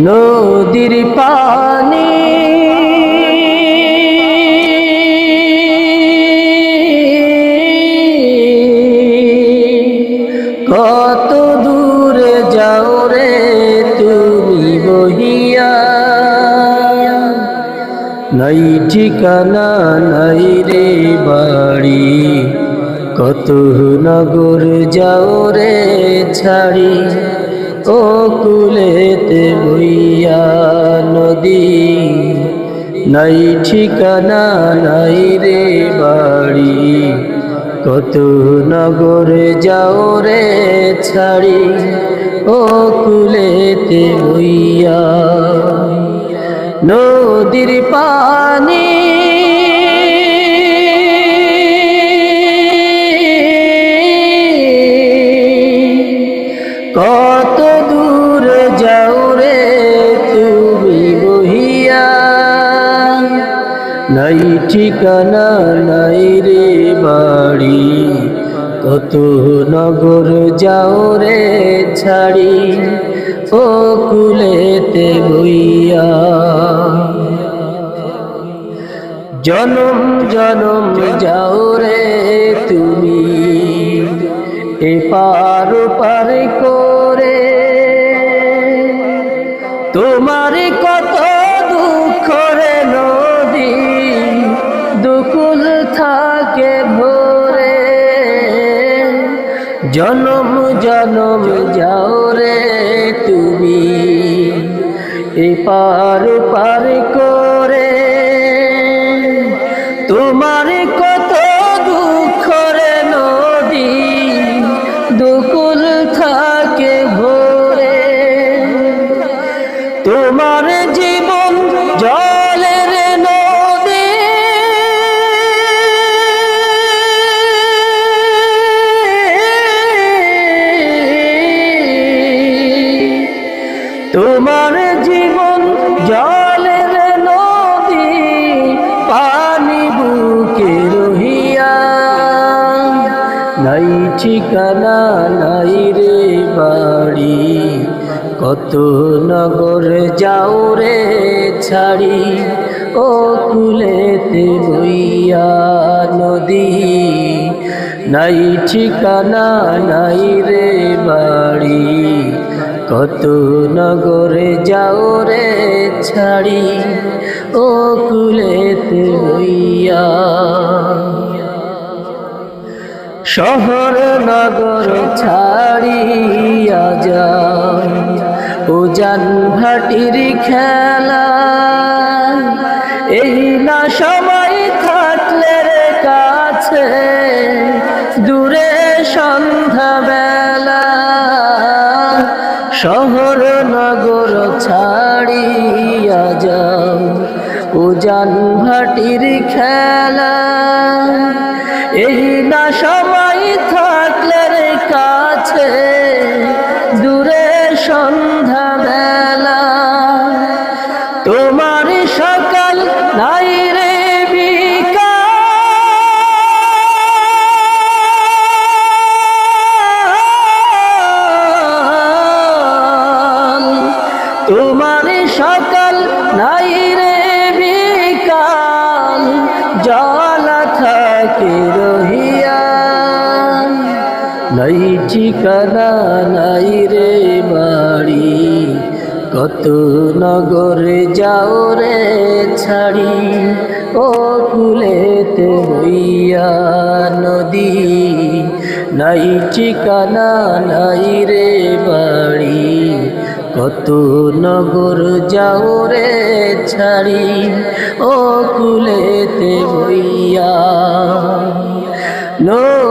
নদীর পানি। কত দূরে যাও রে তুমি বহিয়া। নাই ঠিকানা নাই রে বাড়ি। কত নগর যাও রে ছাড়ি। ও কুলেতে বইয়া নদী, নাই ঠিকানা নাই রে বাড়ি। কত নগর যাও রে ছাড়ি, ও কুলেতে বইয়া নদীর পানি নাই ঠিকানা নাই রে বাড়ি। কত নগর যাও রে ছাড়ি, ও কুলেতে বইয়া। জনম জনম যাও রে তুমি এপার পার করে। তোমার কত দুঃখ রে জনম জনম যাও রে তুমি। এপার পার করে তোমার কত দুঃখ রে নদী। দুকুল থাকে ভোরে। তোমার জীবন জলের নাই ঠিকানা নাই রে বাড়ি। কত নগর যাও রে ছাড়ি, ও কুলেতে বইয়া নদী। নাই ঠিকানা নাই রে বাড়ি, কত নগরে যাও রে ছাড়ি, ও কুলেতে শহর নগর ছাড়িয়া যাও ও ভাটির খেলা, এই না সময় থাকলে কাছে, দূরে সন্ধ্যা বেলা। শহর নগর ছাড়িয়া যাও ও জান ভাটির খেলা, এই না সময় কাছে দূরে সন্ধ্যা বেলা তোমার সকাল নাই রে তোমার সকাল ঠিকানা নাই রে বাড়ি? কত নগরে যাও রে ছাড়ি? ও কুলেতে বইয়া নদী, নাই ঠিকানা নাই রে বাড়ি? কত নগর যাও রে ছাড়ি? ও কুলেতে নদীর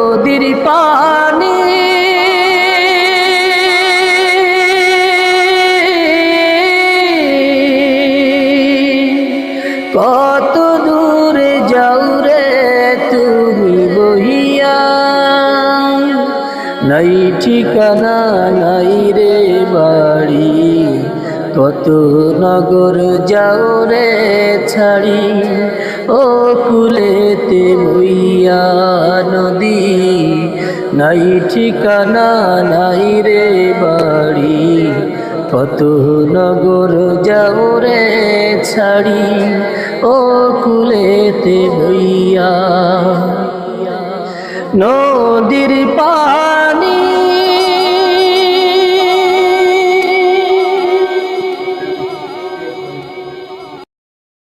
নাই ঠিকানা, নাই রে বাড়ি। কত নগর যাও রে ছাড়ি। ও কুলেতে বইয়া নদী। নাই ঠিকানা, নাই রে বাড়ি। কত নগর যাও রে ছাড়ি। ও কুলেতে বইয়া নদীর পানি